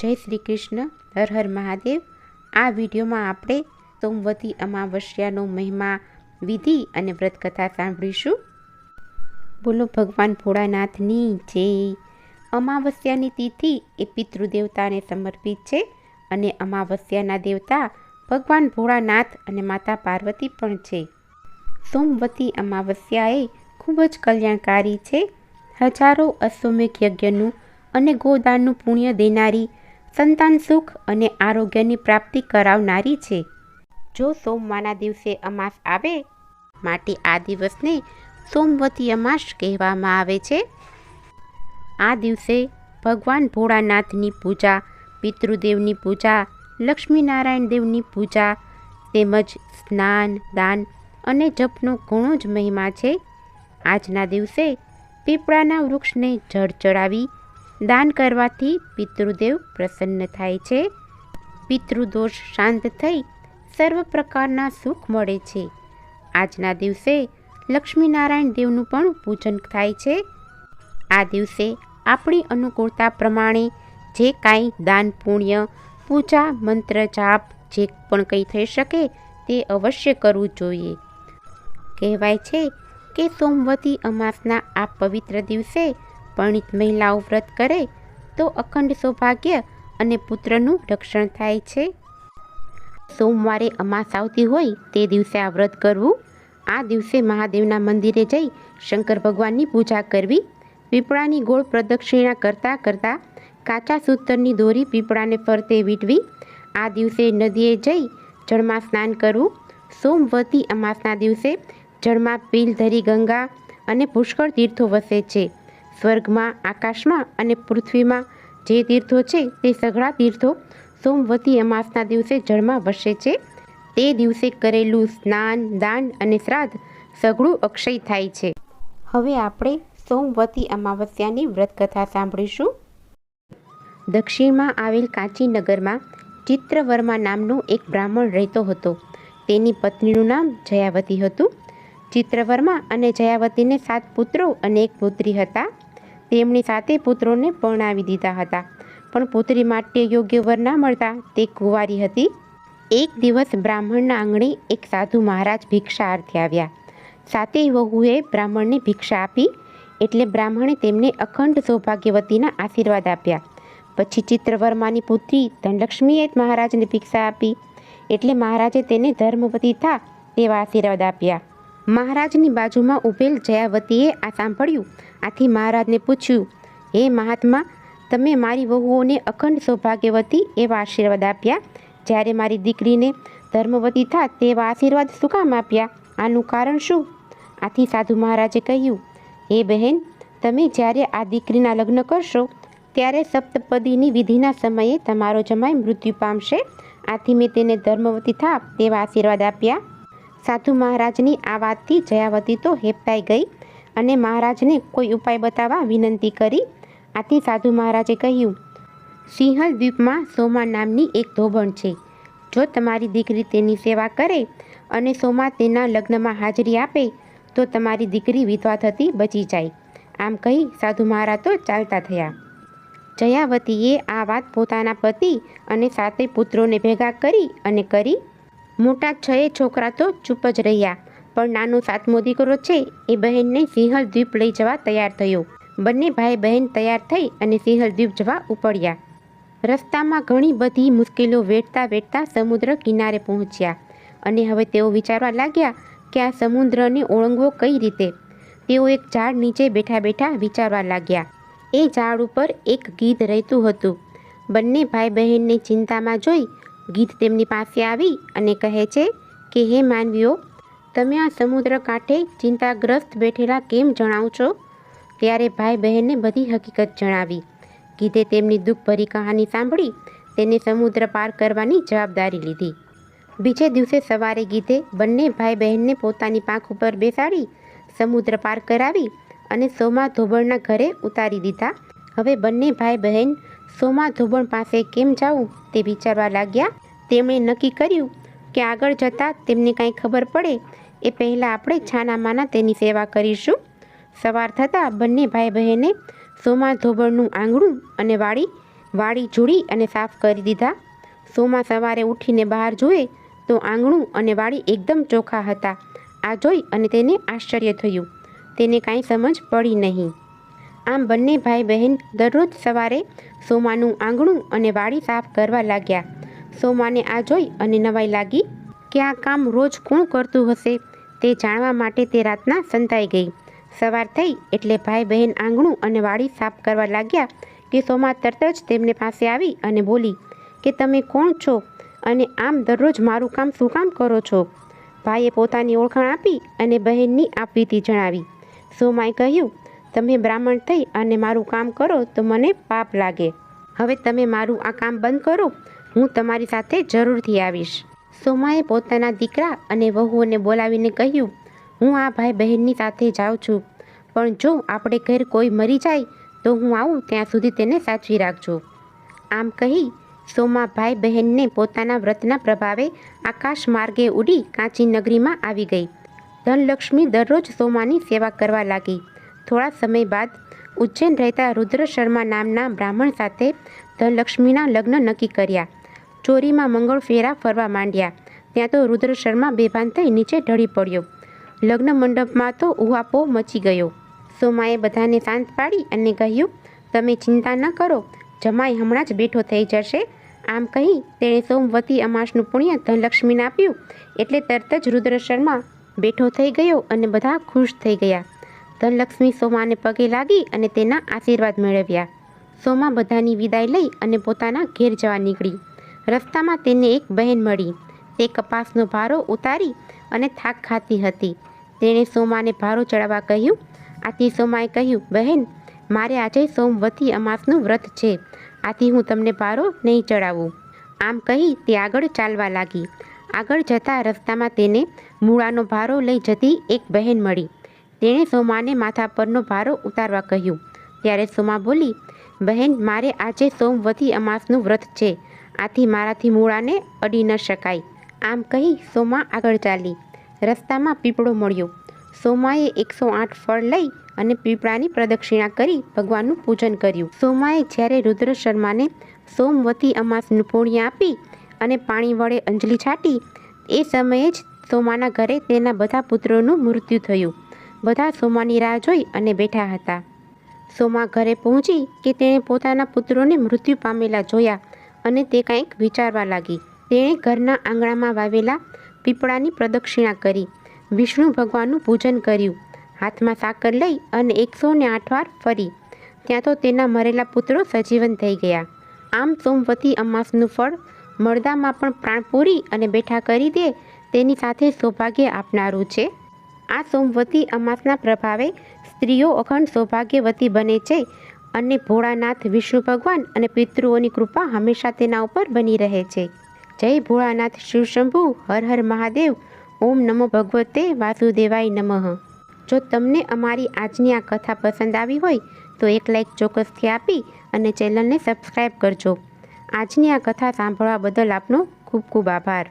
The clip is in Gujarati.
જય શ્રી કૃષ્ણ, હર હર મહાદેવ. આ વિડીયોમાં આપણે સોમવતી અમાવસ્યાનો મહિમા, વિધિ અને વ્રતકથા સાંભળીશું. બોલો ભગવાન ભોળાનાથની જય. અમાવસ્યાની તિથિ એ પિતૃદેવતાને સમર્પિત છે અને અમાવસ્યાના દેવતા ભગવાન ભોળાનાથ અને માતા પાર્વતી પણ છે. સોમવતી અમાવસ્યા એ ખૂબ જ કલ્યાણકારી છે. હજારો અશ્વમેઘ યજ્ઞનું અને ગોદાનનું પુણ્ય દેનારી સંતાન સુખ અને આરોગ્યની પ્રાપ્તિ કરાવનારી છે. જો સોમવારના દિવસે અમાસ આવે, માટે આ દિવસને સોમવતી અમાસ કહેવામાં આવે છે. આ દિવસે ભગવાન ભોળાનાથની પૂજા, પિતૃદેવની પૂજા, લક્ષ્મીનારાયણ દેવની પૂજા, તેમજ સ્નાન, દાન અને જપનો ઘણો જ મહિમા છે. આજના દિવસે પીપળાના વૃક્ષને જળ ચડાવી દાન કરવાથી પિતૃદેવ પ્રસન્ન થાય છે. પિતૃદોષ શાંત થઈ સર્વ પ્રકારના સુખ મળે છે. આજના દિવસે લક્ષ્મીનારાયણ દેવનું પણ પૂજન થાય છે. આ દિવસે આપણી અનુકૂળતા પ્રમાણે જે કાંઈ દાન, પુણ્ય, પૂજા, મંત્ર, જાપ જે પણ કંઈ થઈ શકે તે અવશ્ય કરવું જોઈએ. કહેવાય છે કે સોમવતી અમાસના આ પવિત્ર દિવસે પરણિત મહિલાઓ વ્રત કરે, તો અખંડ સૌભાગ્ય અને પુત્રનું રક્ષણ થાય છે. સોમવારે અમાસ આવતી હોય તે દિવસે આ વ્રત કરવું. આ દિવસે મહાદેવના મંદિરે જઈ શંકર ભગવાનની પૂજા કરવી. પીપળાની ગોળ પ્રદક્ષિણા કરતાં કરતાં કાચા સૂતરની દોરી પીપળાને ફરતે વીંટવી. આ દિવસે નદીએ જઈ જળમાં સ્નાન કરવું. સોમવતી અમાસના દિવસે જળમાં પીલ ધરી ગંગા અને પુષ્કળ તીર્થો વસે છે. સ્વર્ગમાં, આકાશમાં અને પૃથ્વીમાં જે તીર્થો છે તે સઘળા તીર્થો સોમવતી અમાસના દિવસે જળમાં વસે છે. તે દિવસે કરેલું સ્નાન, દાન અને શ્રાદ્ધ સઘળું અક્ષય થાય છે. હવે આપણે સોમવતી અમાવસ્યાની વ્રતકથા સાંભળીશું. દક્ષિણમાં આવેલ કાંચીનગરમાં ચિત્રવર્મા નામનો એક બ્રાહ્મણ રહેતો હતો. તેની પત્નીનું નામ જયાવતી હતું. ચિત્રવર્મા અને જયાવતીને સાત પુત્રો અને એક પુત્રી હતા. તેમની સાથે પુત્રોને પરણાવી દીધા હતા. પણ પુત્રી માટે યોગ્ય વર ના મળતા તે કુંવારી હતી. એક દિવસ બ્રાહ્મણના આંગણે એક સાધુ મહારાજ ભિક્ષાર્થે આવ્યા. સાતે વહુએ બ્રાહ્મણને ભિક્ષા આપી એટલે બ્રાહ્મણે તેમને અખંડ સૌભાગ્યવતીના આશીર્વાદ આપ્યા. પછી ચિત્રવર્માની પુત્રી ધનલક્ષ્મીએ મહારાજને ભિક્ષા આપી એટલે મહારાજે તેને ધર્મપતિ થા તેવા આશીર્વાદ આપ્યા. મહારાજની બાજુમાં ઊભેલ જયાવતીએ આ સાંભળ્યું. આથી મહારાજને પૂછ્યું, હે મહાત્મા, તમે મારી વહુઓને અખંડ સૌભાગ્યવતી એવા આશીર્વાદ આપ્યા? જ્યારે મારી દીકરીને ધર્મવતી થા તેવા આશીર્વાદ શું કામ આપ્યા? આનું કારણ શું? આથી સાધુ મહારાજે કહ્યું, હે બહેન, તમે જ્યારે આ દીકરીના લગ્ન કરશો, ત્યારે સપ્તપદીની વિધિના સમયે તમારો જમાઈ મૃત્યુ પામશે. આથી મેં તેને ધર્મવતી થા તેવા આશીર્વાદ આપ્યા. સાધુ મહારાજની આ વાતથી જયાવતી તો હેપતાઈ ગઈ અને મહારાજને કોઈ ઉપાય બતાવવા વિનંતી કરી. આથી સાધુ મહારાજે કહ્યું, સિંહલ દ્વીપમાં સોમા નામની એક ધોબણ છે. જો તમારી દીકરી તેની સેવા કરે અને સોમા તેના લગ્નમાં હાજરી આપે, તો તમારી દીકરી વિધવા થતી બચી જાય. આમ કહી સાધુ મહારાજ તો ચાલતા થયા. જયાવતીએ આ વાત પોતાના પતિ અને સાતે પુત્રોને ભેગા કરી અને કરી મોટા છએ છોકરા તો ચૂપ જ રહ્યા. પણ નાનો સાતમો દીકરો છે એ બહેનને સિંહલ દ્વીપ લઈ જવા તૈયાર થયો. બંને ભાઈ બહેન તૈયાર થઈ અને સિંહલ દ્વીપ જવા ઉપડ્યા. રસ્તામાં ઘણી બધી મુશ્કેલીઓ વેઠતા વેઠતા સમુદ્ર કિનારે પહોંચ્યા. અને હવે તેઓ વિચારવા લાગ્યા કે આ સમુદ્રને ઓળંગવો કઈ રીતે? તેઓ એક ઝાડ નીચે બેઠા બેઠા વિચારવા લાગ્યા. એ ઝાડ ઉપર એક ગીધ રહેતું હતું. બંને ભાઈ બહેનને ચિંતામાં જોઈ ગીધ તેમની પાસે આવી અને કહે છે કે, હે માનવીઓ, તમે આ સમુદ્ર કાંઠે ચિંતાગ્રસ્ત બેઠેલા કેમ જણાવ છો? ત્યારે ભાઈ બહેનને બધી હકીકત જણાવી. ગીધે તેમની દુઃખભરી કહાની સાંભળી તેને સમુદ્ર પાર કરવાની જવાબદારી લીધી. બીજે દિવસે સવારે ગીધે બંને ભાઈ બહેનને પોતાની પાંખ ઉપર બેસાડી સમુદ્ર પાર કરાવી અને સોમા ધોબણના ઘરે ઉતારી દીધા. હવે બંને ભાઈ બહેન સોમા ધોબણ પાસે કેમ જાવું તે વિચારવા લાગ્યા. તેમણે નક્કી કર્યું કે આગળ જતાં તેમને કાંઈ ખબર પડે. એ પહેલાં આપણે છાનામાના તેની સેવા કરીશું. સવાર થતાં બંને ભાઈ બહેને સોમા ધોબણનું આંગણું અને વાડી વાડી જોડી અને સાફ કરી દીધા. સોમા સવારે ઉઠીને બહાર જુએ તો આંગણું અને વાડી એકદમ ચોખ્ખા હતા. આ જોઈ અને તેને આશ્ચર્ય થયું. તેને કાંઈ સમજ પડી નહીં. આમ બંને ભાઈ બહેન દરરોજ સવારે સોમાનું આંગણું અને વાડી સાફ કરવા લાગ્યા. સોમાને આ જોઈ અને નવાઈ લાગી કે આ કામ રોજ કોણ કરતું હશે તે જાણવા માટે તે રાતના સંતાઈ ગઈ. સવાર થઈ એટલે ભાઈ બહેન આંગણું અને વાડી સાફ કરવા લાગ્યા કે સોમા તરત જ તેમને પાસે આવી અને બોલી કે તમે કોણ છો અને આમ દરરોજ મારું કામ શું કામ કરો છો? ભાઈએ પોતાની ઓળખાણ આપી અને બહેનની આપવીતી જણાવી. સોમાએ કહ્યું તમે બ્રાહ્મણ થઈ અને મારું કામ કરો તો મને પાપ લાગે. હવે તમે મારું આ કામ બંધ કરો. હું તમારી સાથે જરૂરથી આવીશ. સોમાએ પોતાના દીકરા અને વહુઓને બોલાવીને કહ્યું, હું આ ભાઈ બહેનની સાથે જાઉં છું. પણ જો આપણે ઘર કોઈ મરી જાય, તો હું આવું ત્યાં સુધી તેને સાચવી રાખજો. આમ કહી સોમા ભાઈ બહેનને પોતાના વ્રતના પ્રભાવે આકાશ માર્ગે ઉડી કાંચી નગરીમાં આવી ગઈ. ધનલક્ષ્મી દરરોજ સોમાની સેવા કરવા લાગી. થોડા સમય બાદ ઉજ્જૈન રહેતા રુદ્ર શર્મા નામના બ્રાહ્મણ સાથે ધનલક્ષ્મીના લગ્ન નક્કી કર્યા. ચોરીમાં મંગળ ફેરા ફરવા માંડ્યા. ત્યાં તો રુદ્ર શર્મા બેભાન થઈ નીચે ઢળી પડ્યો. લગ્ન મંડપમાં તો ઉહાપો મચી ગયો. સોમાએ બધાને શાંત પાડી અને કહ્યું, તમે ચિંતા ન કરો, જમાઈ હમણાં જ બેઠો થઈ જશે. આમ કહી તેણે સોમવતી અમાસનું પુણ્ય ધનલક્ષ્મીને આપ્યું. એટલે તરત જ રુદ્ર શર્મા બેઠો થઈ ગયો અને બધા ખુશ થઈ ગયા. ધનલક્ષ્મી સોમાને પગે લાગી અને તેના આશીર્વાદ મેળવ્યા. સોમા બધાની વિદાય લઈ અને પોતાના ઘેર જવા નીકળી. રસ્તામાં તેને એક બહેન મળી. તે કપાસનો ભારો ઉતારી અને થાક ખાતી હતી. તેણે સોમાને ભારો ચડાવવા કહ્યું, આથી સોમાએ કહ્યું, બહેન, મારે આજે સોમવતી અમાસનું વ્રત છે. આથી હું તમને ભારો નહીં ચડાવું. આમ કહી તે આગળ ચાલવા લાગી. આગળ જતા રસ્તામાં તેને મૂળાનો ભારો લઈ જતી એક બહેન મળી. તેણે સોમાને માથા પરનો ભારો ઉતારવા કહ્યું. ત્યારે સોમા બોલી, બહેન, મારે આજે સોમવતી અમાસનું વ્રત છે. આથી મારાથી મૂળાને અડી ન શકાય. આમ કહી સોમા આગળ ચાલી. રસ્તામાં પીપળો મળ્યો. સોમાએ એકસો આઠ ફળ લઈ અને પીપળાની પ્રદક્ષિણા કરી ભગવાનનું પૂજન કર્યું. સોમાએ જ્યારે રુદ્ર શર્માને સોમવતી અમાસનું પુણ્ય આપી અને પાણી વડે અંજલિ છાટી, એ સમયે જ સોમાના ઘરે તેના બધા પુત્રોનું મૃત્યુ થયું. બધા સોમાની રાહ જોઈ અને બેઠા હતા. સોમા ઘરે પહોંચી કે તેણે પોતાના પુત્રોને મૃત્યુ પામેલા જોયા અને તે કંઈક વિચારવા લાગી. તેણે ઘરના આંગણામાં વાવેલા પીપળાની પ્રદક્ષિણા કરી, વિષ્ણુ ભગવાનનું પૂજન કર્યું, હાથમાં સાકર લઈ અને એકસો ને આઠ વાર ફરી. ત્યાં તો તેના મરેલા પુત્રો સજીવન થઈ ગયા. આમ સોમવતી અમાસનું ફળ મળદામાં પણ પ્રાણ પૂરી અને બેઠા કરી દે તેની સાથે સૌભાગ્ય આપનારું છે. આ સોમવતી અમાસના પ્રભાવે સ્ત્રીઓ અખંડ સૌભાગ્યવતી બને છે અને ભોળાનાથ, વિષ્ણુ ભગવાન અને પિતૃઓની કૃપા હંમેશા તેના ઉપર બની રહે છે. જય ભોળાનાથ, શિવ શંભુ, હર હર મહાદેવ, ઓમ નમો ભગવતે વાસુદેવાય નમઃ. જો તમને અમારી આજની આ કથા પસંદ આવી હોય, તો એક લાઈક ચોક્કસથી આપી અને ચેનલને સબસ્ક્રાઈબ કરજો. આજની આ કથા સાંભળવા બદલ આપનો ખૂબ ખૂબ આભાર.